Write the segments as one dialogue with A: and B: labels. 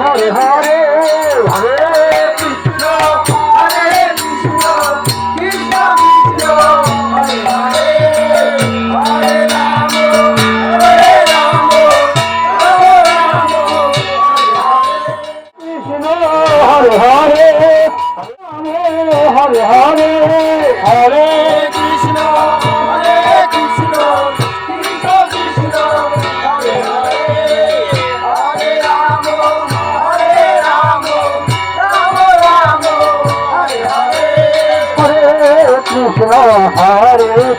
A: Hare Hare Hare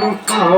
A: Oh.